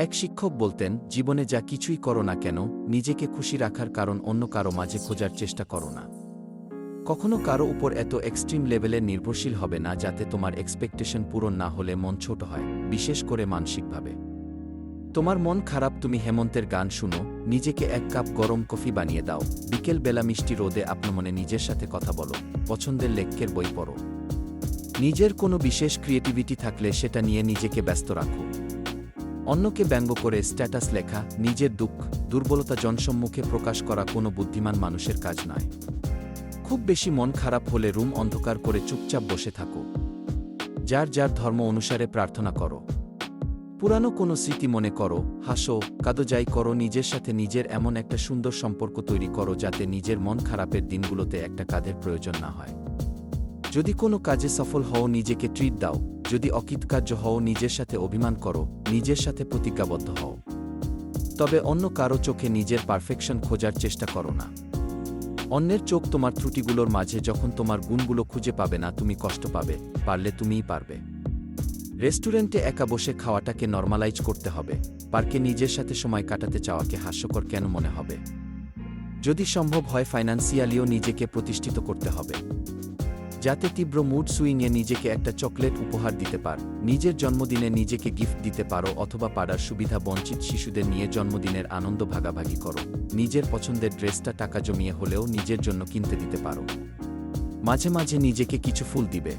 এক শিক্ষক বলতেন, জীবনে যা কিছুই করো না কেন, নিজেকে খুশি রাখার কারণ অন্য কারও মাঝে খোঁজার চেষ্টা করো না। কখনো কারও উপর এত এক্সট্রিম লেভেলের নির্ভরশীল হবে না যাতে তোমার এক্সপেকটেশন পূরণ না হলে মন ছোট হয়, বিশেষ করে মানসিকভাবে। তোমার মন খারাপ, তুমি হেমন্তের গান শুনো, নিজেকে এক কাপ গরম কফি বানিয়ে দাও, বিকেল বেলা মিষ্টি রোদে মনে নিজের সাথে কথা বলো, পছন্দের লেখকের বই পড়ো। নিজের কোনো বিশেষ ক্রিয়েটিভিটি থাকলে সেটা নিয়ে নিজেকে ব্যস্ত রাখো। অন্যকে ব্যঙ্গ করে স্ট্যাটাস লেখা, নিজের দুঃখ, দুর্বলতা জনসম্মুখে প্রকাশ করা কোনো বুদ্ধিমান মানুষের কাজ নয়। খুব বেশি মন খারাপ হলে রুম অন্ধকার করে চুপচাপ বসে থাকো। যার যার ধর্ম অনুসারে প্রার্থনা করো। পুরানো কোনো স্মৃতি মনে করো, হাসো কাদো যাই করো, নিজের সাথে নিজের এমন একটা সুন্দর সম্পর্ক তৈরি করো যাতে নিজের মন খারাপের দিনগুলোতে একটা কাজের প্রয়োজন না হয়। যদি কোনো কাজে সফল হও, নিজেকে ট্রিট দাও। যদি অকৃতকার্য হও, নিজের সাথে অভিমান করো, নিজের সাথে প্রতিজ্ঞাবদ্ধ হও। তবে অন্য কারও চোখে নিজের পারফেকশন খোঁজার চেষ্টা করো না। অন্যের চোখ তোমার ত্রুটিগুলোর মাঝে যখন তোমার গুণগুলো খুঁজে পাবে না, তুমি কষ্ট পাবে, পারলে তুমিই পারবে। রেস্টুরেন্টে একা বসে খাওয়াটাকে নর্মালাইজ করতে হবে, পার্কে নিজের সাথে সময় কাটাতে চাওয়াকে হাস্যকর কেন মনে হবে? যদি সম্ভব হয় ফাইন্যান্সিয়ালিও নিজেকে প্রতিষ্ঠিত করতে হবে। যাতে তীব্র মুড সুইংয়ে নিজেকে একটা চকলেট উপহার দিতে পার। নিজের জন্মদিনে নিজেকে গিফট দিতে পারো অথবা পাড়ার সুবিধা বঞ্চিত শিশুদের নিয়ে জন্মদিনের আনন্দ ভাগাভাগি করো। নিজের পছন্দের ড্রেসটা টাকা জমিয়ে হলেও নিজের জন্য কিনতে দিতে পারো। মাঝে মাঝে নিজেকে কিছু ফুল দিবে।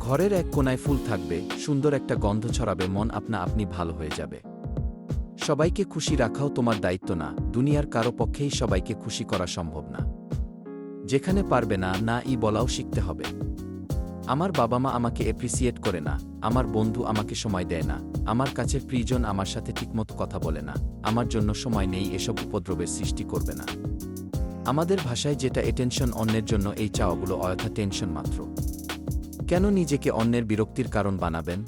ঘরের এক কোনায় ফুল থাকবে, সুন্দর একটা গন্ধ ছড়াবে, মন আপনা আপনি ভালো হয়ে যাবে। সবাইকে খুশি রাখাও তোমার দায়িত্ব না, দুনিয়ার কারও পক্ষেই সবাইকে খুশি করা সম্ভব না। যেখানে পারবে না না ই বলাও শিখতে হবে। আমার বাবা মা আমাকে অ্যাপ্রিসিয়েট করে না, আমার বন্ধু আমাকে সময় দেয় না, আমার কাছে প্রিয়জন আমার সাথে ঠিকমতো কথা বলে না, আমার জন্য সময় নেই, এসব উপদ্রবের সৃষ্টি করবে না। আমাদের ভাষায় যেটা এটেনশন অন্যের জন্য, এই চাওয়াগুলো অযথা টেনশন মাত্র। কেন নিজেকে অন্যের বিরক্তির কারণ বানাবেন?